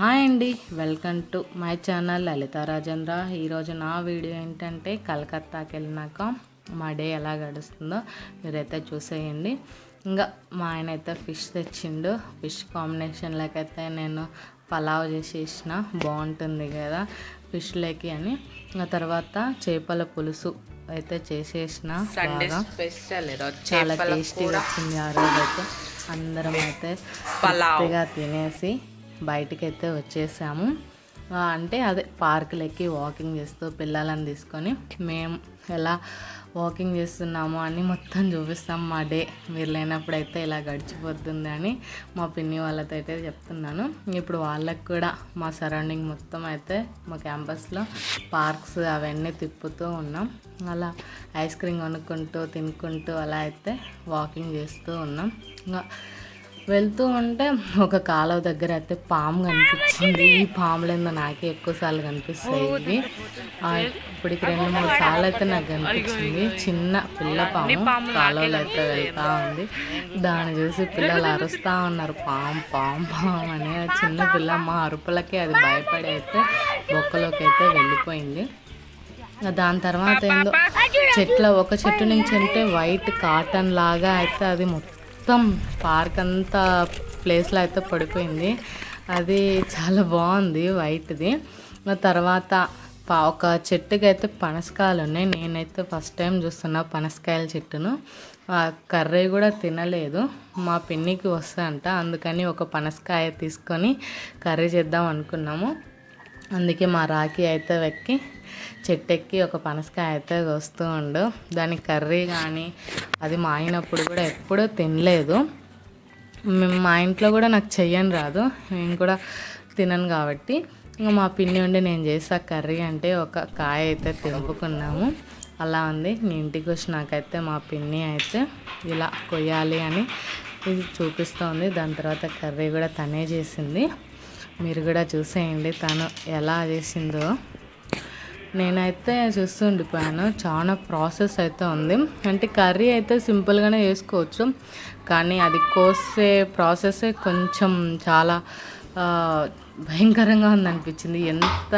Hi అండి. Welcome to my channel Lalitha Rajendra. ఈరోజు నా వీడియో ఏంటంటే కలకత్తాకి వెళ్ళినాక మా డే ఎలా గడుస్తుందో మీరైతే చూసేయండి. ఇంకా మా ఆయన అయితే ఫిష్ తెచ్చిండు. ఫిష్ కాంబినేషన్లోకైతే నేను పలావ్ చేసేసిన బాగుంటుంది కదా ఫిష్లోకి అని. ఆ తర్వాత చేపల పులుసు అయితే చేసేసిన బాగా. చాలా టేస్టీగా వచ్చింది ఆ రోజు అయితే. అందరం అయితే తినేసి బయటికి అయితే వచ్చేసాము అంటే అదే పార్కులెక్కి వాకింగ్ చేస్తూ పిల్లలను తీసుకొని మేము ఎలా వాకింగ్ చేస్తున్నాము అని మొత్తం చూపిస్తాం మా డే. మీరు లేనప్పుడు అయితే ఇలా గడిచిపోతుంది అని మా పిన్ని వాళ్ళతో అయితే చెప్తున్నాను. ఇప్పుడు వాళ్ళకు కూడా మా సరౌండింగ్ మొత్తం అయితే మా క్యాంపస్లో పార్క్స్ అవన్నీ తిప్పుతూ ఉన్నాం. అలా ఐస్ క్రీమ్ కొనుక్కుంటూ తినుకుంటూ అలా అయితే వాకింగ్ చేస్తూ ఉన్నాం. ఇంకా వెళ్తూ ఉంటే ఒక కాలువ దగ్గర అయితే పాము కనిపించింది. ఈ పాములు నాకే ఎక్కువ సార్లు కనిపిస్తాయి ఇవి. ఇప్పటికి రెండు మూడు సార్లు అయితే నాకు కనిపించింది. చిన్న పిల్ల పాము కాలువలో అయితే వెళ్తా ఉంది. దాన్ని చూసి పిల్లలు అరుస్తూ ఉన్నారు. పాము పాము పాము అని ఆ చిన్న పిల్ల మా అరుపులకి అది భయపడి అయితే బొక్కలోకి అయితే వెళ్ళిపోయింది. దాని తర్వాత ఏందో చెట్ల ఒక చెట్టు నుంచి అంటే వైట్ కాటన్ లాగా అయితే అది మొత్తం మొత్తం పార్క్ అంతా ప్లేస్లో అయితే పడిపోయింది. అది చాలా బాగుంది వైట్ది. తర్వాత ఒక చెట్టుకి అయితే పనసకాయలు ఉన్నాయి. నేనైతే ఫస్ట్ టైం చూస్తున్నా పనసకాయల చెట్టును. ఆ కర్రీ కూడా తినలేదు. మా పిన్నికి వస్తాయంట. అందుకని ఒక పనసకాయ తీసుకొని కర్రీ చేద్దాం అనుకున్నాము. అందుకే మా రాఖీ అయితే వెక్కి చెట్టు ఎక్కి ఒక పనసకాయ అయితే వస్తూ ఉండు. దానికి కర్రీ కానీ అది మాయినప్పుడు కూడా ఎప్పుడూ తినలేదు. మేము మా ఇంట్లో కూడా నాకు చెయ్యని రాదు. నేను కూడా తినను కాబట్టి. ఇంకా మా పిన్ని ఉండి నేను చేసా కర్రీ అంటే ఒక కాయ అయితే తెంపుకున్నాము. అలా ఉంది. నేను ఇంటికి వచ్చినాకైతే మా పిన్ని అయితే ఇలా కొయ్యాలి అని ఇది చూపిస్తోంది. దాని తర్వాత కర్రీ కూడా తనే చేసింది. మీరు కూడా చూసేయండి తను ఎలా చేసిందో. నేనైతే చూస్తూ ఉండిపోయాను. చాలా ప్రాసెస్ అయితే ఉంది. అంటే కర్రీ అయితే సింపుల్గానే చేసుకోవచ్చు. కానీ అది కోసే ప్రాసెస్ కొంచెం చాలా భయంకరంగా ఉందనిపించింది. ఎంత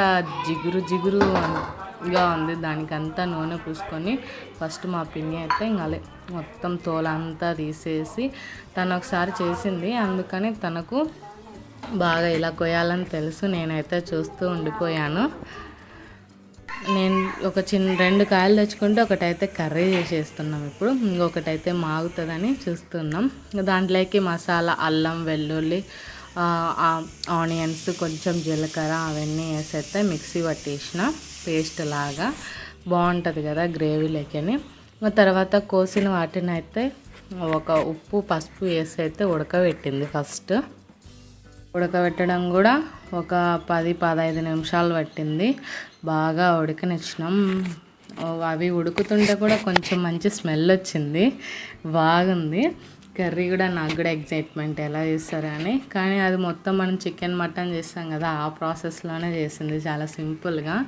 జిగురు జిగురుగా ఉంది. దానికంతా నూనె పూసుకొని ఫస్ట్ మా పిన్ని అయితే ఇంకా మొత్తం తోలంతా తీసేసి తను ఒకసారి చేసింది. అందుకని తనకు బాగా ఇలా కొయ్యాలని తెలుసు. నేనైతే చూస్తూ ఉండిపోయాను. నేను ఒక చిన్న రెండు కాయలు తెచ్చుకుంటే ఒకటైతే కర్రీ చేసేస్తున్నాం ఇప్పుడు. ఇంకొకటైతే మాగుతుందని చూస్తున్నాం. దాంట్లోకి మసాలా అల్లం వెల్లుల్లి ఆనియన్స్ కొంచెం జీలకర్ర అవన్నీ వేసి అయితే మిక్సీ పట్టేసిన పేస్ట్ లాగా బాగుంటుంది కదా గ్రేవీలోకి తర్వాత కోసిన వాటిని అయితే ఒక ఉప్పు పసుపు వేసి అయితే ఉడకబెట్టింది ఫస్ట్. ఉడకబెట్టడం కూడా ఒక పది పదహైదు నిమిషాలు పట్టింది. బాగా ఉడకనిచ్చినాం. అవి ఉడుకుతుంటే కూడా కొంచెం మంచి స్మెల్ వచ్చింది. బాగుంది. కర్రీ కూడా నాకు కూడా ఎగ్జైట్మెంట్ ఎలా చేస్తారు అని. కానీ అది మొత్తం మనం చికెన్ మటన్ చేస్తాం కదా ఆ ప్రాసెస్లోనే చేసింది చాలా సింపుల్గా.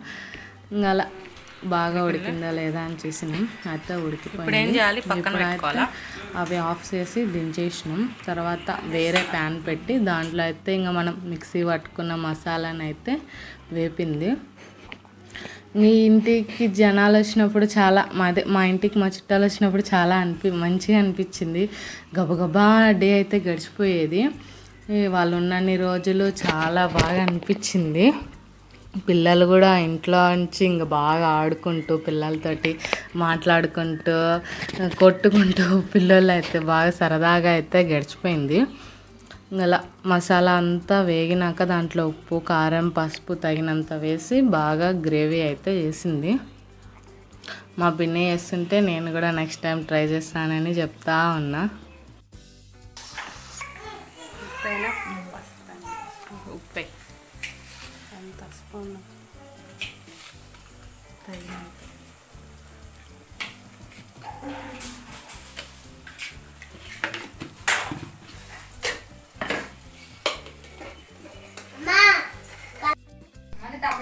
ఇంకా అలా బాగా ఉడికిందా లేదా అని చూసినాం. అయితే ఉడికిపోయింది. ఇప్పుడైతే? అవి ఆఫ్ చేసి దించేసినాం. తర్వాత వేరే ప్యాన్ పెట్టి దాంట్లో అయితే ఇంకా మనం మిక్సీ పట్టుకున్న మసాలాని అయితే వేపింది. మీ ఇంటికి జనాలు వచ్చినప్పుడు చాలా మాదే మా ఇంటికి మా చుట్టాలు వచ్చినప్పుడు చాలా అనిపి మంచిగా అనిపించింది. గబగబా డే అయితే గడిచిపోయేది. వాళ్ళు ఉన్నన్ని రోజులు చాలా బాగా అనిపించింది. పిల్లలు కూడా ఇంట్లో నుంచి ఇంక బాగా ఆడుకుంటూ పిల్లలతోటి మాట్లాడుకుంటూ కొట్టుకుంటూ పిల్లలు అయితే బాగా సరదాగా అయితే గడిచిపోయింది. అలా మసాలా అంతా వేగినాక దాంట్లో ఉప్పు కారం పసుపు తగినంత వేసి బాగా గ్రేవీ అయితే చేసింది మా పిన్ని చేస్తుంటే నేను కూడా నెక్స్ట్ టైం ట్రై చేస్తానని చెప్తా ఉన్నా. ఉప్పు.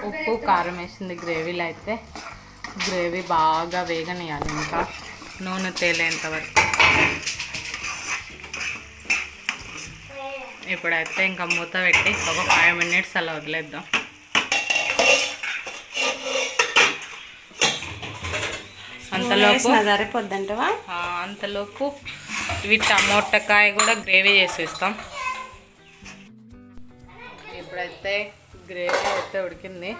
ఉప్పు కారం వేసింది గ్రేవీలో అయితే. గ్రేవీ బాగా వేగనియాలి ఇంకా. నూనె తేలేంత వరకు. ఇప్పుడైతే ఇంకా మూత పెట్టి ఒక ఫైవ్ మినిట్స్ అలా వదిలేద్దాం. అంతలోపు సరిపోద్దంటవా అంతలోపు ఇవి టమోటకాయ కూడా గ్రేవీ చేసేస్తాం. ఇప్పుడైతే గ్రేవీ అయితే ఉడికింది.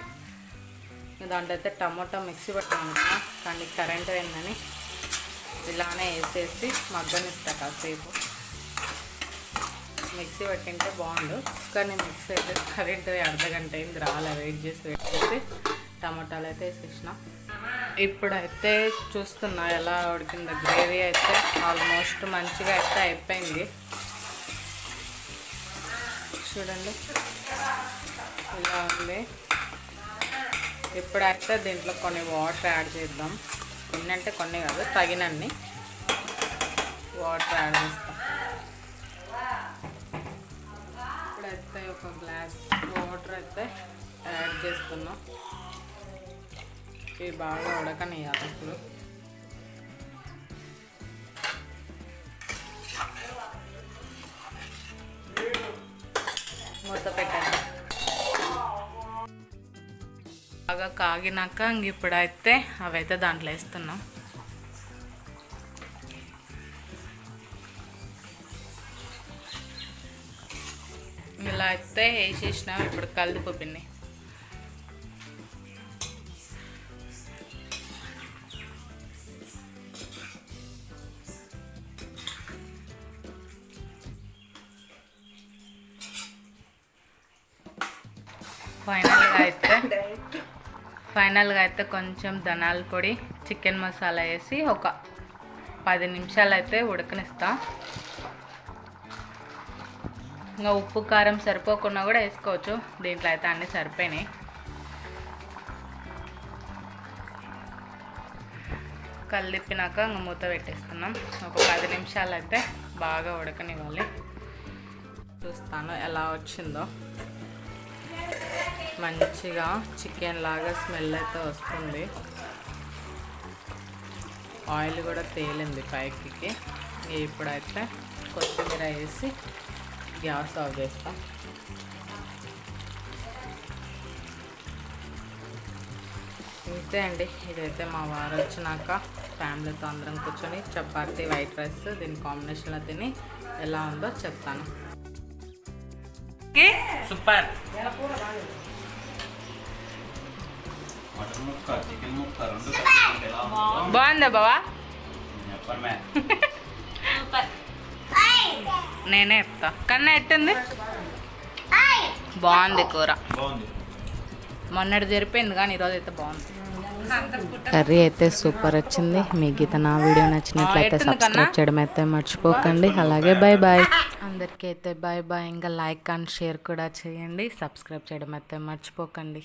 దాంట్లో అయితే టమోటా మిక్సీ పట్టాను కానీ కరెంట్ అయిందని ఇలానే వేసేసి మగ్గనిస్తా కాసేపు. మిక్సీ పట్టింటే బాగుండు కానీ మిక్సీ అయితే కరెంట్ అర్ధ గంట అయింది రాలే వెయిట్ చేసి వెయిట్ చేసి టమాటాలు అయితే వేసేసిన. ఇప్పుడైతే చూస్తున్నా ఎలా ఉడికిందో గ్రేవీ అయితే ఆల్మోస్ట్ మంచిగా అయితే అయిపోయింది. చూడండి. ఇలా ఉంది. ఇప్పుడైతే దీంట్లో కొన్ని వాటర్ యాడ్ చేద్దాం. కొన్ని అంటే కొన్ని కాదు తగినన్ని వాటర్ యాడ్ చేస్తాం. ఇప్పుడైతే ఒక గ్లాస్ వాటర్ అయితే యాడ్ చేస్తున్నాం. ఇవి బాగా ఉడకనియాలి ఇప్పుడు మూత పెట్టండి. బాగా కాగినాక ఇంక ఇప్పుడైతే అవైతే దాంట్లో వేస్తున్నాం. ఇలా అయితే వేసేసినాం ఇప్పుడు కలుపు ఫైనల్గా అయితే ఫైనల్గా అయితే కొంచెం ధనాల పొడి చికెన్ మసాలా వేసి ఒక పది నిమిషాలు అయితే ఉడకనిస్తా. ఇంకా ఉప్పు కారం సరిపోకుండా కూడా వేసుకోవచ్చు. దీంట్లో అయితే అన్నీ సరిపోయినాయి. కలిపినాక ఇంకా మూత పెట్టేస్తున్నాం. ఒక పది నిమిషాలు అయితే బాగా ఉడకనివ్వాలి. చూస్తాను ఎలా వచ్చిందో. మంచిగా చికెన్ లాగా స్మెల్ అయితే వస్తుంది. ఆయిల్ కూడా తేలింది పైకి ఇప్పుడైతే కొత్తిమీర వేసి గ్యాస్ ఆఫ్ చేస్తాం. ఇంతే అండి. ఇదైతే మా వారు వచ్చినాక ఫ్యామిలీతో అందరం కూర్చొని చపాతీ వైట్ రైస్ దీని కాంబినేషన్లో తిని ఎలా ఉందో చెప్తాను. సూపర్. ముక్క చికెన్ ముక్క రెండు కలిపి ఎలా ఉందో బాగుందా బావా? నేనే చెప్తా. కన్నా ఎట్టుంది? బాగుంది కూర. బాగుంది. మొన్నటి జరిపోయింది కానీ ఈరోజు అయితే బాగుంది. కర్రీ అయితే సూపర్ వచ్చింది. మీకు గీత నా వీడియో నచ్చినట్లయితే సబ్స్క్రైబ్ చేయడం అయితే మర్చిపోకండి. అలాగే బాయ్ బాయ్ అందరికీ అయితే బాయ్ బాయ్ ఇంకా లైక్ అండ్ షేర్ కూడా చేయండి. సబ్స్క్రైబ్ చేయడం అయితే మర్చిపోకండి.